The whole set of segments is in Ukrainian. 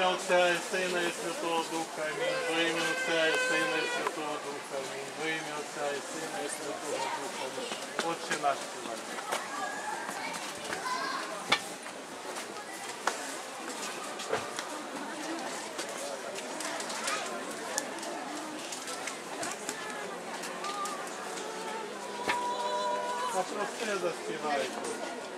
ім'я Отця і Сина і Святого Духа. Амінь. Во ім'я Отця і Сина і Святого Духа. Амінь. Во ім'я Отця і Сина і Святого Духа. Амінь. Отче наш співає. А просте заспівайте.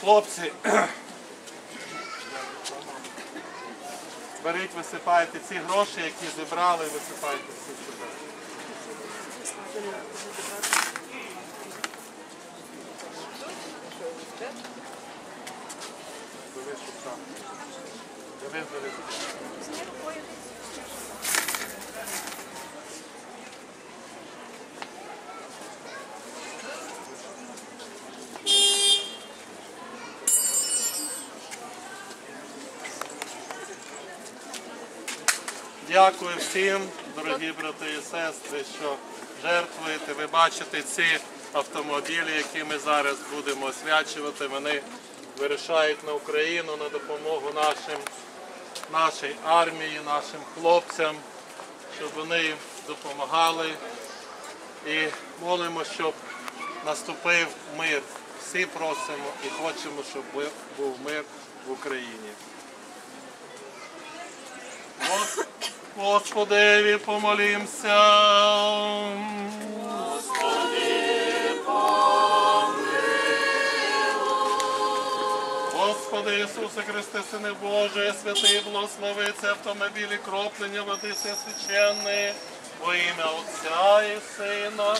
Хлопці, беріть, висипайте ці гроші, які зібрали, висипайте всі сюди. Дивись, що там. Дивись, дивись. Дякую всім, дорогі брати і сестри, що жертвуєте. Ви бачите ці автомобілі, які ми зараз будемо освячувати. Вони вирішають на Україну на допомогу нашим, нашій армії, нашим хлопцям, щоб вони допомагали. І молимо, щоб наступив мир. Всі просимо і хочемо, щоб був мир в Україні. Гос- Господеві помолімся. Господи Господи Ісусе Христе, Сине Боже, святий благослови ці автомобілі кроплення води священної, во ім'я Отця і Сина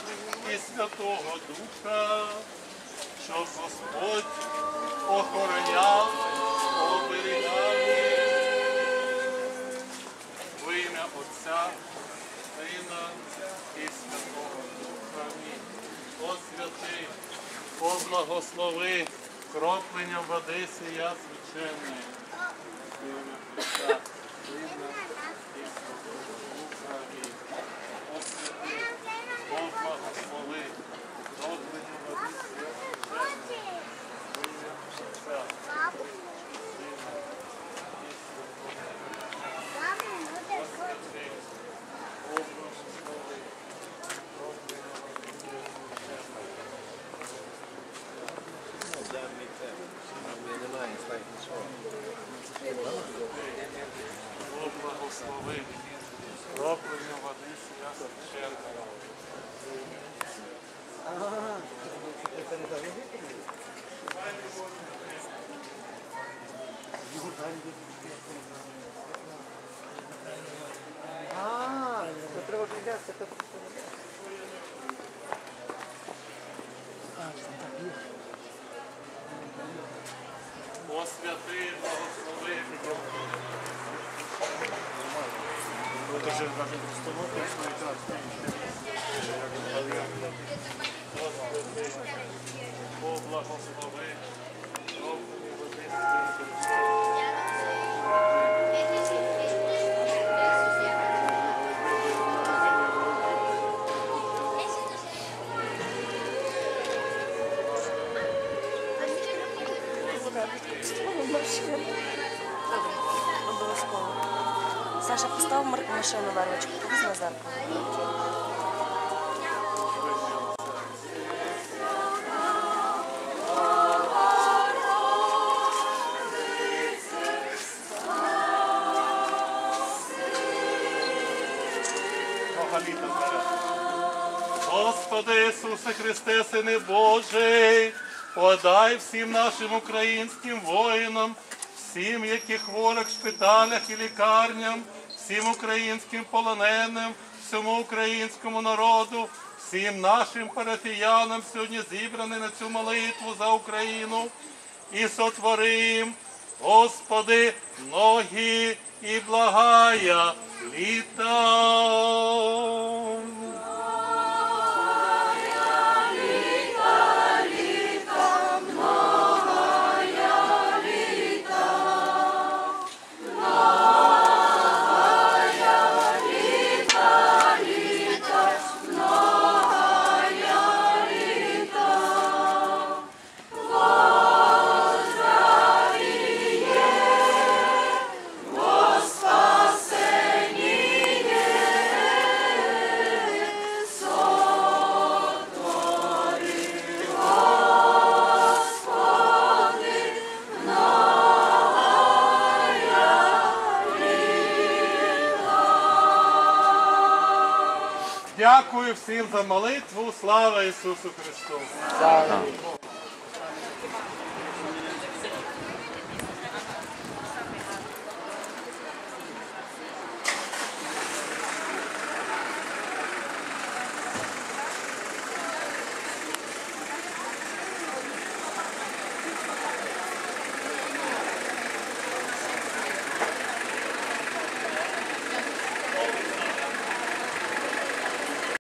і Святого Духа, щоб Господь охороняв, благослови, кроплення води сія священної. распределяться, как О, святые благослови! Это же даже установка, что это Добре. обов'язково. Саша, постав машину вервочку, подивись на зеркало. Господи Ісусе Христе, Сине Божий, подай всім нашим українським воїнам, всім, які хворих в шпиталях і лікарням, всім українським полоненим, всьому українському народу, всім нашим парафіянам сьогодні зібрані на цю молитву за Україну і сотворим, Господи, ноги і благая літа. Дякую всім за молитву. Слава Ісусу Христу!